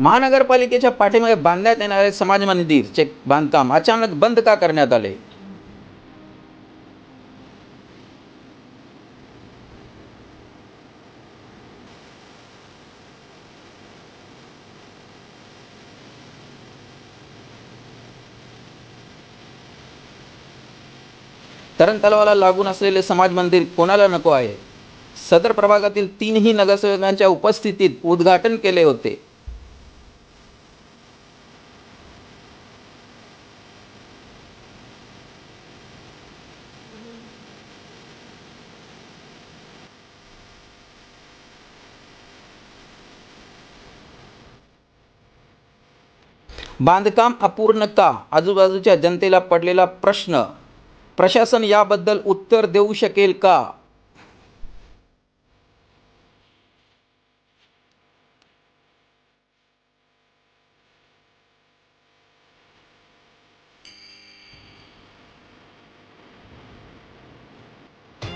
महानगरपालिकेच्या पाठीमागे बांधण्यात येणारे समाज मंदिरचे बांधकाम अचानक बंद का करण्यात आले? तरण तलावाला लागून असलेले समाज मंदिर कोणाला नको आहे? सदर प्रभागातील तीनही नगरसेवकांच्या उपस्थितीत उद्घाटन केले होते. बांधकाम अपूर्ण का आजूबाजूच्या जनतेला पडलेला प्रश्न प्रशासन याबद्दल उत्तर देऊ शकेल का?